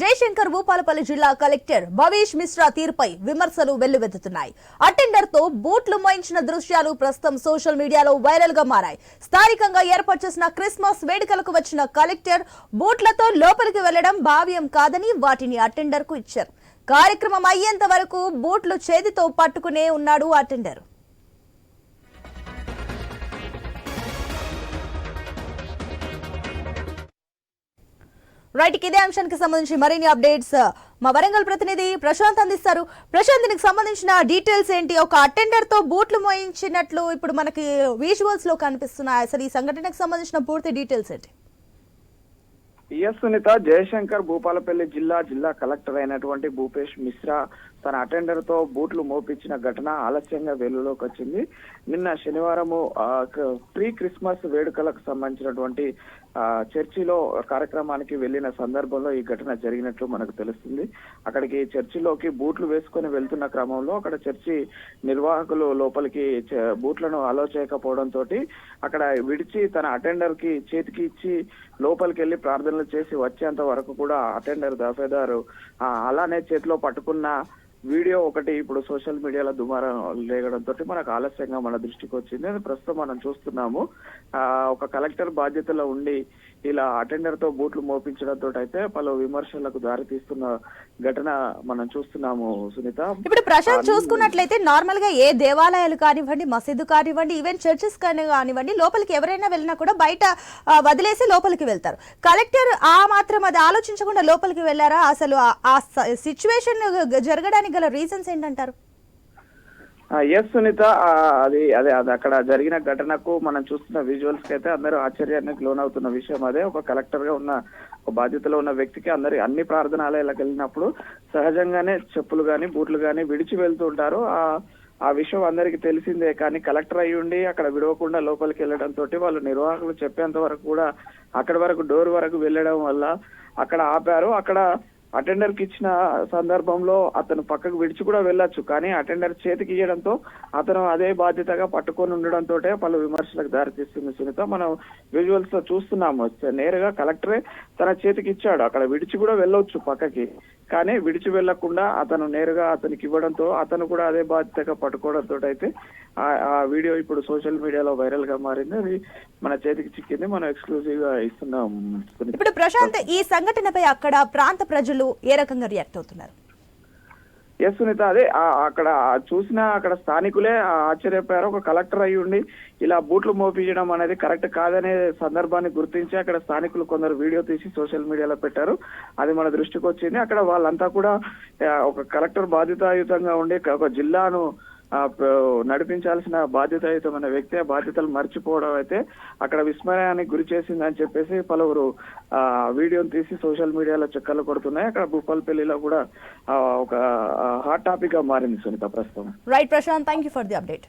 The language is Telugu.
జయశంకర్ భూపాలపల్లి జిల్లా కలెక్టర్ భవేష్ మిశ్రా తీరుపై విమర్శలు వెల్లువెత్తుతున్నాయి. అటెండర్తో బూట్లు మోయించిన దృశ్యాలు ప్రస్తుతం సోషల్ మీడియాలో వైరల్గా మారాయి. స్థానికంగా ఏర్పాటు చేసిన క్రిస్మస్ వేడుకలకు వచ్చిన కలెక్టర్ బూట్లతో లోపలికి వెళ్ళడం భావ్యం కాదని వాటిని అటెండర్కు ఇచ్చారు. కార్యక్రమం అయ్యేంత వరకు బూట్లు చేతితో పట్టుకునే ఉన్నాడు అటెండర్. రైట్ ఇదే అంశానికి సంబంధించి మరిన్ని అప్డేట్స్ మా వరంగల్ ప్రతినిధి ప్రశాంత్ అందిస్తారు. ప్రశాంత్ దీనికి సంబంధించిన డీటెయిల్స్ ఏంటి? ఒక అటెండర్తో బూట్లు మోయించినట్లు ఇప్పుడు మనకి విజువల్స్లో కనిపిస్తున్నాయి. అసలు ఈ సంఘటనకు సంబంధించిన పూర్తి డీటెయిల్స్ ఏంటి? ఎస్ సునీత జయశంకర్ భూపాలపల్లి జిల్లా జిల్లా కలెక్టర్ అయినటువంటి భూపేష్ మిశ్రా తన అటెండర్తో బూట్లు మోపించిన ఘటన ఆలస్యంగా వెలుగులోకి వచ్చింది. నిన్న శనివారము ప్రీ క్రిస్మస్ వేడుకలకు సంబంధించినటువంటి చర్చిలో కార్యక్రమానికి వెళ్ళిన సందర్భంలో ఈ ఘటన జరిగినట్లు మనకు తెలుస్తుంది. అక్కడికి చర్చిలోకి బూట్లు వేసుకొని వెళ్తున్న క్రమంలో అక్కడ చర్చి నిర్వాహకులు లోపలికి చ- బూట్లను అలో చేయకపోవడంతో అక్కడ విడిచి తన అటెండర్కి చేతికి ఇచ్చి లోపలికి వెళ్ళి ప్రార్థనలు చేసి వచ్చేంత వరకు కూడా అటెండర్ దఫేదారు అలానే చేతిలో పట్టుకున్న వీడియో ఒకటి ఇప్పుడు సోషల్ మీడియాలో దుమారం లేగడంతో మనకు ఆలస్యంగా మన దృష్టికి వచ్చింది. ప్రస్తుతం మనం చూస్తున్నాము ఒక కలెక్టర్ బాధ్యతలో ఉండి ఇలా అటెండర్తో బూట్లు మోపించడంతో అయితే పలు విమర్శలకు దారితీస్తున్న ఘటన మనం చూస్తున్నాము సునీత. ఇప్పుడు ప్రశాంత్ చూసుకున్నట్లయితే నార్మల్గా ఏ దేవాలయాలు కానివ్వండి మసీదు కానివ్వండి ఈవెన్ చర్చెస్ కానివ్వండి లోపలికి ఎవరైనా వెళ్ళినా కూడా బయట వదిలేసి లోపలికి వెళ్తారు. కలెక్టర్ ఆ మాత్రం అది ఆలోచించకుండా లోపలికి వెళ్ళారా? అసలు ఆ- ఆ సిచ్యువేషన్ జరగడానికి గల రీజన్స్ ఏంటంటారు? ఎస్ సునీత అది అదే అది అక్కడ జరిగిన ఘటనకు మనం చూస్తున్న విజువల్స్కి అయితే అందరూ ఆశ్చర్యానికి లోనవుతున్న విషయం అదే. ఒక కలెక్టర్గా ఉన్న ఒక బాధ్యతలో ఉన్న వ్యక్తికి అందరి అన్ని ప్రార్థనాలయాలకు వెళ్ళినప్పుడు సహజంగానే చెప్పులు గాని బూట్లు గాని విడిచి వెళ్తూ ఉంటారు. ఆ ఆ విషయం అందరికి తెలిసిందే. కానీ కలెక్టర్ అయ్యి ఉండి అక్కడ విడవకుండా లోపలికి వెళ్ళడం తోటి వాళ్ళు నిర్వాహకులు చెప్పేంత వరకు కూడా అక్కడి వరకు డోర్ వరకు వెళ్ళడం వల్ల అక్కడ ఆపారు. అక్కడ అటెండర్కి ఇచ్చిన సందర్భంలో అతను పక్కకు విడిచి కూడా వెళ్ళొచ్చు. కానీ అటెండర్ చేతికి ఇవ్వడంతో అతను అదే బాధ్యతగా పట్టుకొని ఉండడంతో పలు విమర్శలకు దారితీస్తుంది సునీత. మనం విజువల్స్లో చూస్తున్నాము. నేరుగా కలెక్టరే తన చేతికి ఇచ్చాడు. అక్కడ విడిచి కూడా వెళ్ళొచ్చు పక్కకి. కానీ విడిచి వెళ్ళకుండా అతను నేరుగా అతనికి ఇవ్వడంతో అతను కూడా అదే బాధ్యతగా పట్టుకోవడంతో అయితే ఆ- వీడియో ఇప్పుడు సోషల్ మీడియాలో వైరల్గా మారింది. అది మన చేతికి చిక్కింది. మనం ఎక్స్క్లూజివ్గా ఇస్తున్నాం ఇప్పుడు ప్రశాంత్ ఈ సంఘటనపై అక్కడ ప్రాంత ప్రజలు ఏ రకంగా రియాక్ట్ అవుతున్నారు? ఎస్ సునీత అదే అక్కడ చూసిన అక్కడ స్థానికులే ఆశ్చర్యపోయారు. ఒక కలెక్టర్ అయి ఉండి ఇలా బూట్లు మోపించడం అనేది కరెక్ట్ కాదనే సందర్భాన్ని గుర్తించి అక్కడ స్థానికులు కొందరు వీడియో తీసి సోషల్ మీడియాలో పెట్టారు. అది మన దృష్టికి వచ్చింది అక్కడ వాళ్ళంతా కూడా ఒక కలెక్టర్ బాధ్యతాయుతంగా ఉండి ఒక జిల్లాను నడిపించాల్సిన బాధ్యతాయుతమైన వ్యక్తి ఆ బాధ్యతలు మర్చిపోవడం అయితే అక్కడ విస్మయానికి గురి చేసిందని చెప్పేసి పలువురు ఆ వీడియోని తీసి సోషల్ మీడియాలో చక్కర్లు కొడుతున్నాయి. అక్కడ భూపాలపల్లిలో కూడా ఒక హాట్ టాపిక్గా మారింది సునీత ప్రస్తుతం. Right Prashant thank you for the update